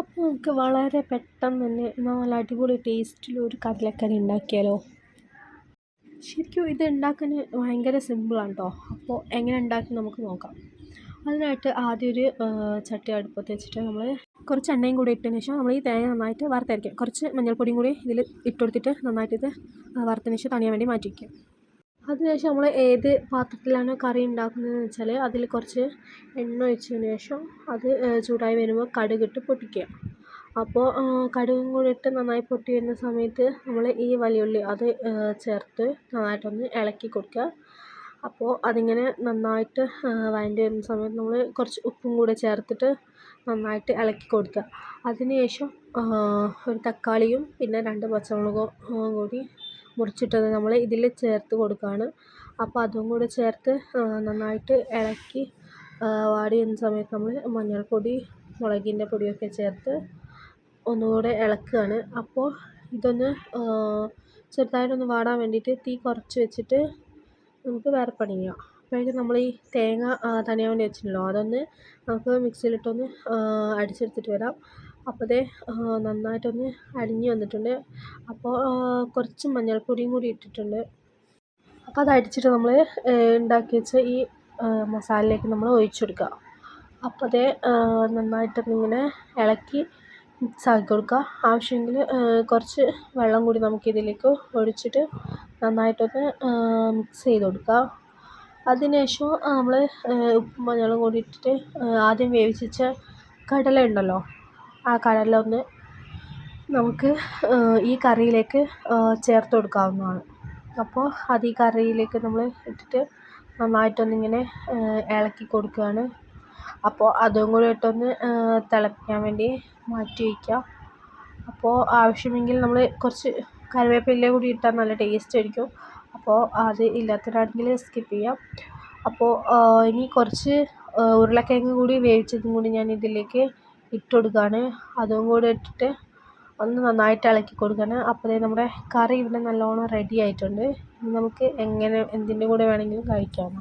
അപ്പോൾ നമുക്ക് വളരെ പെട്ടെന്ന് തന്നെ നല്ല അടിപൊളി ടേസ്റ്റിലൊരു കടലക്കറി ഉണ്ടാക്കിയാലോ? ശരിക്കും ഇത് ഉണ്ടാക്കാൻ ഭയങ്കര സിമ്പിളാണ് കേട്ടോ അപ്പോൾ എങ്ങനെ ഉണ്ടാക്കി നമുക്ക് നോക്കാം. അതിനായിട്ട് ആദ്യം ഒരു ചട്ടി അടുപ്പത്ത് വെച്ചിട്ട് നമ്മൾ കുറച്ച് എണ്ണയും കൂടി ഇട്ടതിന് ശേഷം നമ്മൾ ഈ തേങ്ങ നന്നായിട്ട് വറുത്തരയ്ക്കുക കുറച്ച് മഞ്ഞൾപ്പൊടിയും കൂടി ഇതിൽ ഇട്ട് കൊടുത്തിട്ട് നന്നായിട്ട് ഇത് വറുത്തതിന് ശേഷം തണിയാൻ വേണ്ടി മാറ്റി വയ്ക്കുക അതിനുശേഷം നമ്മൾ ഏത് പാത്രത്തിലാണ് കറി ഉണ്ടാക്കുന്നതെന്ന് വെച്ചാൽ അതിൽ കുറച്ച് എണ്ണ ഒഴിച്ചതിന് ശേഷം അത് ചൂടായി വരുമ്പോൾ കടുകിട്ട് പൊട്ടിക്കുക. അപ്പോൾ കടുകും കൂടി ഇട്ട് നന്നായി പൊട്ടി വരുന്ന സമയത്ത് നമ്മൾ ഈ വലിയുള്ളി അത് ചേർത്ത് നന്നായിട്ടൊന്ന് ഇളക്കി കൊടുക്കുക. അപ്പോൾ അതിങ്ങനെ നന്നായിട്ട് വഴണ്ടി വരുന്ന സമയത്ത് നമ്മൾ കുറച്ച് ഉപ്പും കൂടെ ചേർത്തിട്ട് നന്നായിട്ട് ഇളക്കി കൊടുക്കുക. അതിന് ശേഷം ഒരു തക്കാളിയും പിന്നെ രണ്ട് പച്ചമുളകും കൂടി മുറിച്ചിട്ടത് നമ്മൾ ഇതിൽ ചേർത്ത് കൊടുക്കുകയാണ് അപ്പോൾ അതും കൂടെ ചേർത്ത് നന്നായിട്ട് ഇളക്കി വാടി വരുന്ന സമയത്ത് നമ്മൾ മഞ്ഞൾപ്പൊടി മുളകിന്റെ പൊടിയൊക്കെ ചേർത്ത് ഒന്നുകൂടെ ഇളക്കുകയാണ്. അപ്പോൾ ഇതൊന്ന് ചെറുതായിട്ടൊന്ന് വാടാൻ വേണ്ടിയിട്ട് തീ കുറച്ച് വെച്ചിട്ട് നമുക്ക് വേറെ ചെയ്യാം. അപ്പോഴേക്കും നമ്മൾ ഈ തേങ്ങ തനിയാൻ വേണ്ടി വെച്ചിട്ടുണ്ടല്ലോ അതൊന്ന് നമുക്ക് മിക്സിയിലിട്ടൊന്ന് അടിച്ചെടുത്തിട്ട് വരാം. അപ്പോൾ ദേ നന്നായിട്ടൊന്ന് അരിഞ്ഞു വന്നിട്ടുണ്ട്. അപ്പോൾ കുറച്ച് മഞ്ഞൾപ്പൊടിയും കൂടി ഇട്ടിട്ടുണ്ട്. അപ്പോൾ അത് അടിച്ചിട്ട് നമ്മൾ ഉണ്ടാക്കി വെച്ച ഈ മസാലയിലേക്ക് നമ്മൾ ഒഴിച്ച് കൊടുക്കുക അപ്പോൾ അതേ നന്നായിട്ടൊന്നിങ്ങനെ ഇളക്കി മിക്സ് ആക്കി കൊടുക്കുക ആവശ്യമെങ്കിൽ കുറച്ച് വെള്ളം കൂടി നമുക്ക് ഇതിലേക്ക് ഒഴിച്ചിട്ട് നന്നായിട്ടൊന്ന് മിക്സ് ചെയ്ത് കൊടുക്കുക അതിനുശേഷം നമ്മൾ ഉപ്പും മഞ്ഞളും കൂടി ഇട്ടിട്ട് ആദ്യം വേവിച്ച് വെച്ച കടല ഉണ്ടല്ലോ ആ കടലയൊന്ന് നമുക്ക് ഈ കറിയിലേക്ക് ചേർത്ത് കൊടുക്കാവുന്നതാണ്. അപ്പോൾ അത് ഈ കറിയിലേക്ക് നമ്മൾ ഇട്ടിട്ട് നന്നായിട്ടൊന്നിങ്ങനെ ഇളക്കി കൊടുക്കുകയാണ്. അപ്പോൾ അതും കൂടി ഇട്ടൊന്ന് തിളപ്പിക്കാൻ വേണ്ടി മാറ്റി വയ്ക്കുക. അപ്പോൾ ആവശ്യമെങ്കിൽ നമ്മൾ കുറച്ച് കറിവേപ്പില കൂടി ഇട്ടാൽ നല്ല ടേസ്റ്റ് ആയിരിക്കും. അപ്പോൾ അത് ഇല്ലാത്തവരാണെങ്കിൽ സ്കിപ്പ് ചെയ്യാം. അപ്പോൾ ഇനി കുറച്ച് ഉരുളക്കിഴങ്ങ് കൂടി വേവിച്ചതും കൂടി ഞാൻ ഇതിലേക്ക് ഇട്ട് കൊടുക്കുകയാണ് അതും കൂടെ ഇട്ടിട്ട് ഒന്ന് നന്നായിട്ട് ഇളക്കി കൊടുക്കണം അപ്പോഴേ നമ്മുടെ കറി ഇവിടെ നല്ലോണം റെഡി ആയിട്ടുണ്ട്. നമുക്ക് എങ്ങനെ എന്തിന്റെ കൂടെ വേണമെങ്കിലും കഴിക്കാം